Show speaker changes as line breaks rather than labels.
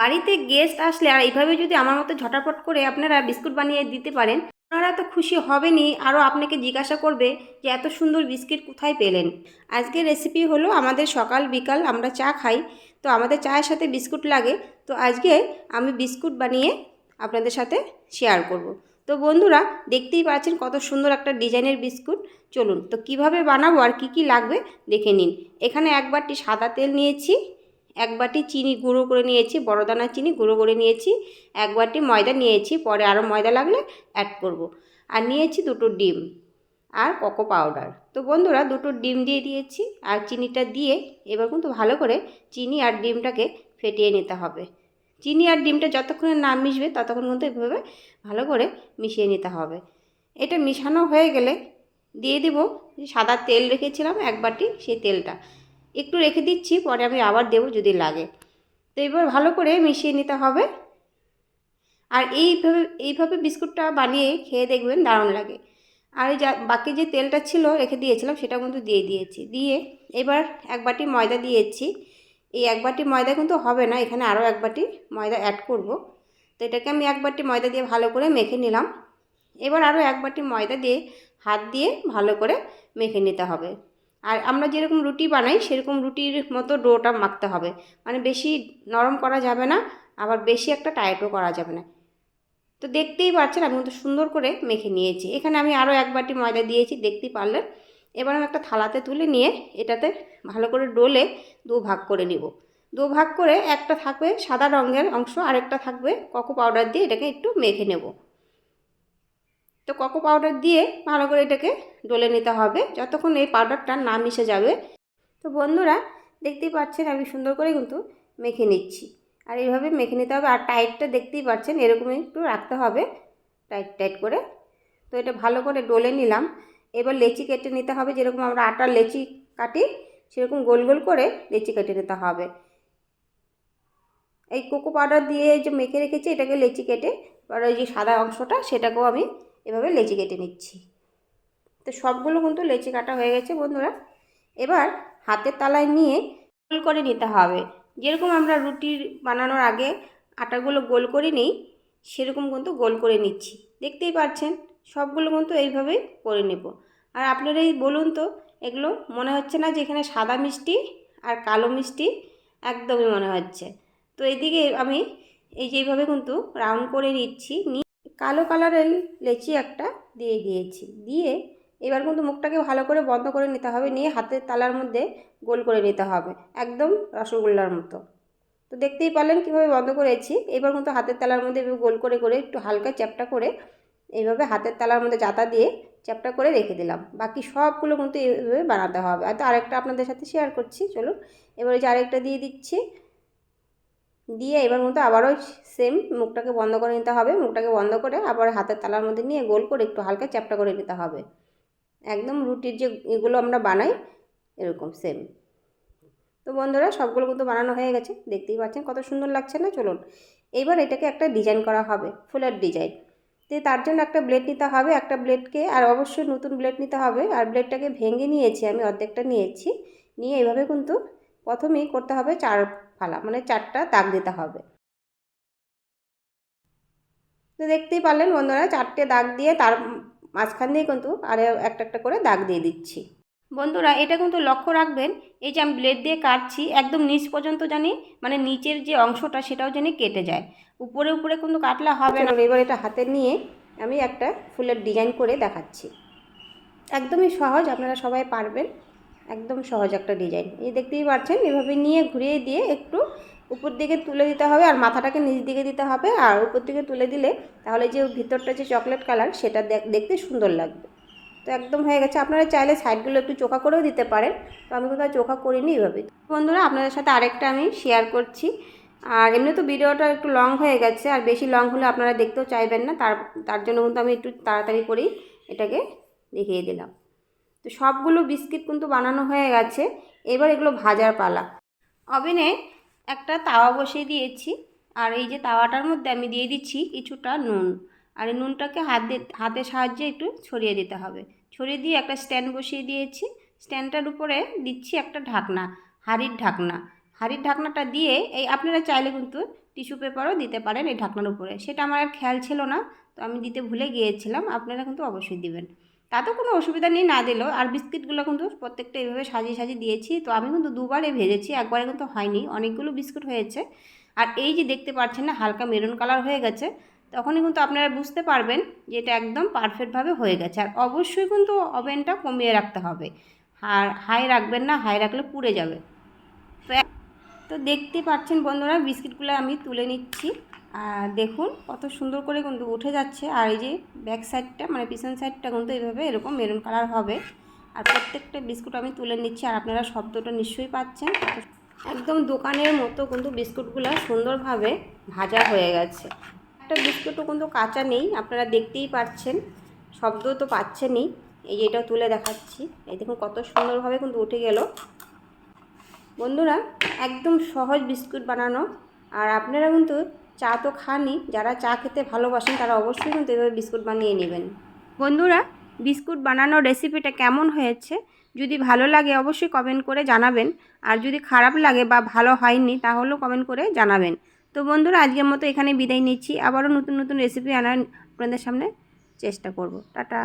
বাড়িতে গেস্ট আসলে আর এইভাবে যদি আমার মতো ঝটাপট করে আপনারা বিস্কুট বানিয়ে দিতে পারেন ওনারা তো খুশি হবেনই। আরও আপনাকে জিজ্ঞাসা করবে যে এত সুন্দর বিস্কিট কোথায় পেলেন? আজকের রেসিপি হলো আমাদের সকাল, বিকাল আমরা চা খাই। তো আমাদের চায়ের সাথে বিস্কুট লাগে। তো আজকে আমি বিস্কুট বানিয়ে আপনাদের সাথে শেয়ার করব। তো বন্ধুরা, দেখতেই পাচ্ছেন কত সুন্দর একটা ডিজাইনের বিস্কুট। চলুন, তো কীভাবে বানাবো আর কি কি লাগবে দেখে নিন। এখানে এক বাটি সাদা তেল নিয়েছি। এক বাটি চিনি গুঁড়ো করে নিয়েছি, বড় দানার চিনি গুঁড়ো করে নিয়েছি, এক বাটি ময়দা নিয়েছি, পরে আরও ময়দা লাগলে অ্যাড করব। আর নিয়েছি দুটো ডিম আর কোকো পাউডার তো বন্ধুরা, দুটো ডিম দিয়ে দিয়েছি আর চিনিটা দিয়ে এবার কিন্তু ভালো করে চিনি আর ডিমটাকে ফেটিয়ে নিতে হবে। চিনি আর ডিমটা যতক্ষণে না মিশবে, ততক্ষণ কিন্তু এভাবে ভালো করে মিশিয়ে নিতে হবে। এটা মিশানো হয়ে গেলে দিয়ে দেব সাদা তেল রেখেছিলাম এক বাটি সেই তেলটা। একটু রেখে দিচ্ছি, পরে আমি আবার দেবো যদি লাগে। তো এবার ভালো করে মিশিয়ে নিতে হবে। আর এইভাবে এইভাবে বিস্কুটটা বানিয়ে খেয়ে দেখবেন দারুণ লাগে। আর যা, বাকি যে তেলটা ছিল রেখে দিয়েছিলাম সেটা কিন্তু দিয়ে দিয়েছি। দিয়ে এবার এক বাটি ময়দা দিয়েছি। এই এক বাটি ময়দা কিন্তু হবে না, এখানে আরও এক বাটি ময়দা অ্যাড করব। তো এটাকে আমি এক বাটি ময়দা দিয়ে ভালো করে মেখে নিলাম। এবার আরও এক বাটি ময়দা দিয়ে হাত দিয়ে ভালো করে মেখে নিতে হবে। আর আমরা যেরকম রুটি বানাই, সেরকম রুটির মতো ডোটা মাখতে হবে। মানে বেশি নরম করা যাবে না, আবার বেশি একটা টাইটও করা যাবে না। তো দেখতেই পাচ্ছেন, আমি কিন্তু সুন্দর করে মেখে নিয়েছি। এখানে আমি আরও এক বাটি ময়দা দিয়েছি, দেখতেই পারলেন। এবার আমি একটা থালাতে তুলে নিয়ে এটাতে ভালো করে ডোলে দু ভাগ করে নিব। দু ভাগ করে একটা থাকবে সাদা রঙের অংশ, আরেকটা থাকবে কোকো পাউডার দিয়ে এটাকে একটু মেখে নেব। তো কোকো পাউডার দিয়ে ভালো করে এটাকে ডলে নিতে হবে যতক্ষণ এই পাউডারটা না মিশে যাবে। তো বন্ধুরা, দেখতেই পাচ্ছেন আমি সুন্দর করে কিন্তু মেখে নিচ্ছি। আর এইভাবে মেখে নিতে হবে আর টাইটটা দেখতেই পাচ্ছেন এরকমই একটু রাখতে হবে টাইট টাইট করে। তো এটা ভালো করে ডলে নিলাম। এবার লেচি কেটে নিতে হবে, যেরকম আমরা আটার লেচি কাটি সেরকম গোল গোল করে লেচি কেটে নিতে হবে। এই কোকো পাউডার দিয়ে যে মেখে রেখেছি, এটাকে লেচি কেটে আর ওই যে সাদা অংশটা, সেটাকেও আমি এভাবে লেচি কেটে নিচ্ছি। তো সবগুলো কিন্তু লেচি কাটা হয়ে গেছে বন্ধুরা। এবার হাতের তালায় নিয়ে গোল করে নিতে হবে। যেরকম আমরা রুটির বানানোর আগে আটাগুলো গোল করে নিই, সেরকম কিন্তু গোল করে নিচ্ছি। দেখতেই পাচ্ছেন, সবগুলো কিন্তু এইভাবেই করে নেব। আর আপনারাই বলুন তো, এগুলো মনে হচ্ছে না যে এখানে সাদা মিষ্টি আর কালো মিষ্টি একদমই মনে হচ্ছে। তো এইদিকে আমি এই যেভাবে কিন্তু রাউন্ড করে নিচ্ছি কালো কালারের লেচি একটা দিয়ে দিয়েছি। দিয়ে এবার কিন্তু মুখটাকে ভালো করে বন্ধ করে নিতে হবে। নিয়ে হাতের তালার মধ্যে গোল করে নিতে হবে। একদম রসগোল্লার মতো। তো দেখতেই পারলেন কীভাবে বন্ধ করেছি। এবার কিন্তু হাতের তালার মধ্যে গোল করে করে একটু হালকা চ্যাপটা করে এইভাবে হাতের তালার মধ্যে জাতা দিয়ে চ্যাপটা করে রেখে দিলাম। বাকি সবগুলো কিন্তু এইভাবে বানাতে হবে। আর তো আরেকটা আপনাদের সাথে শেয়ার করছি। চলুন, এবার যে আরেকটা দিয়ে দিচ্ছি। দিয়ে এবার মতো আবারও সেম মুখটাকে বন্ধ করে নিতে হবে। মুখটাকে বন্ধ করে আবার হাতের তালার মধ্যে নিয়ে গোল করে একটু হালকা চ্যাপটা করে নিতে হবে। একদম রুটির যে এগুলো আমরা বানাই, এরকম সেম তো বন্ধুরা, সবগুলো কিন্তু বানানো হয়ে গেছে, দেখতেই পাচ্ছেন কত সুন্দর লাগছে না? চলুন এইবার এটাকে একটা ডিজাইন করা হবে, ফুলের ডিজাইন তো তার জন্য একটা ব্লেড নিতে হবে, একটা ব্লেডকে আর অবশ্যই নতুন ব্লেড নিতে হবে। আর ব্লেডটাকে ভেঙে নিয়েছি, আমি অর্ধেকটা নিয়েছি। নিয়ে এইভাবে কিন্তু প্রথমেই করতে হবে চার ফালা মানে চারটা দাগ দিতে হবে। তো দেখতেই পারলেন বন্ধুরা, চারটে দাগ দিয়ে তার মাঝখান দিয়ে কিন্তু আরে একটা একটা করে দাগ দিয়ে দিচ্ছি। বন্ধুরা, এটা কিন্তু লক্ষ্য রাখবেন, এই যে আমি ব্লেড দিয়ে কাটছি, একদম নিচ পর্যন্ত জানি মানে নিচের যে অংশটা সেটাও জানি কেটে যায়। উপরে উপরে কিন্তু কাটলে হবে না। এবার এটা হাতে নিয়ে আমি একটা ফুলের ডিজাইন করে দেখাচ্ছি। একদমই সহজ, আপনারা সবাই পারবেন। একদম সহজ একটা ডিজাইন এই দেখতেই পাচ্ছেন, এভাবে নিয়ে ঘুরিয়ে দিয়ে একটু উপর দিকে তুলে দিতে হবে আর মাথাটাকে নিচ দিকে দিতে হবে। আর উপর দিকে তুলে দিলে তাহলে যে ভিতরটা যে চকলেট কালার সেটা দেখতে সুন্দর লাগবে। তো একদম হয়ে গেছে। আপনারা চাইলে সাইডগুলো একটু চোখা করেও দিতে পারেন। তো আমি কোথাও চোখা করিনি এভাবে। বন্ধুরা, আপনাদের সাথে আরেকটা আমি শেয়ার করছি। আর এমনি তো ভিডিওটা একটু লং হয়ে গেছে। আর বেশি লং হলে আপনারা দেখতেও চাইবেন না। তার তার জন্য কিন্তু আমি একটু তাড়াতাড়ি করেই এটাকে দেখিয়ে দিলাম। তো সবগুলো বিস্কিট কিন্তু বানানো হয়ে গেছে। এবার এগুলো ভাজার পালা। ওভেনে একটা তাওয়া বসিয়ে দিয়েছি। আর এই যে তাওয়াটার মধ্যে আমি দিয়ে দিচ্ছি কিছুটা নুন। আর এই নুনটাকে হাত, হাতের সাহায্যে একটু ছড়িয়ে দিতে হবে। ছড়িয়ে দিয়ে একটা স্ট্যান্ড বসিয়ে দিয়েছি। স্ট্যান্ডটার উপরে দিচ্ছি একটা ঢাকনা, হাঁড়ির ঢাকনা। হাঁড়ির ঢাকনাটা দিয়ে এই আপনারা চাইলে কিন্তু টিস্যু পেপারও দিতে পারেন এই ঢাকনার উপরে। সেটা আমার আর খেয়াল ছিল না, তো আমি দিতে ভুলে গিয়েছিলাম। আপনারা কিন্তু অবশ্যই দিবেন। তাতেও কোনো অসুবিধা নেই, না দিলেও। আর বিস্কিটগুলো কিন্তু প্রত্যেকটা এইভাবে সাজিয়ে সাজিয়ে দিয়েছি। তো আমি কিন্তু দুবারে ভেজেছি, একবারে কিন্তু হয়নি। অনেকগুলো বিস্কুট হয়েছে। আর এই যে দেখতে পাচ্ছেন না, হালকা মেরুন কালার হয়ে গেছে। তখনই কিন্তু আপনারা বুঝতে পারবেন যে এটা একদম পারফেক্টভাবে হয়ে গেছে। আর অবশ্যই কিন্তু ওভেনটা কমিয়ে রাখতে হবে। আর হাই রাখবেন না, হাই রাখলে পুড়ে যাবে। তো দেখতে পাচ্ছেন বন্ধুরা, বিস্কিটগুলো আমি তুলে নিচ্ছি। দেখুন কত সুন্দর করে কিন্তু উঠে যাচ্ছে। আর এই যে ব্যাক সাইডটা মানে পিছন সাইডটা কিন্তু এইভাবে এরকম মেরুন কালার হবে। আর প্রত্যেকটা বিস্কুট আমি তুলে নিচ্ছি আর আপনারা শব্দটা নিশ্চয়ই পাচ্ছেন। একদম দোকানের মতো কিন্তু বিস্কুটগুলো সুন্দরভাবে ভাজা হয়ে গেছে। একটা বিস্কুটও কিন্তু কাঁচা নেই, আপনারা দেখতেই পাচ্ছেন। শব্দ তো পাচ্ছেনই। এই যে এটাও তুলে দেখাচ্ছি। এই দেখুন কত সুন্দরভাবে কিন্তু উঠে গেল। বন্ধুরা, একদম সহজ বিস্কুট বানানো। আর আপনারা কিন্তু চা তো খানই, যারা চা খেতে ভালোবাসেন তারা অবশ্যই কিন্তু এভাবে বিস্কুট বানিয়ে নেবেন। বন্ধুরা, বিস্কুট বানানোর রেসিপিটা কেমন হয়েছে? যদি ভালো লাগে অবশ্যই কমেন্ট করে জানাবেন। আর যদি খারাপ লাগে বা ভালো হয়নি, তাহলেও কমেন্ট করে জানাবেন। তো বন্ধুরা, আজকের মতো এখানে বিদায় নিচ্ছি। আবারও নতুন নতুন রেসিপি আনার আপনাদের সামনে চেষ্টা করব। টাটা।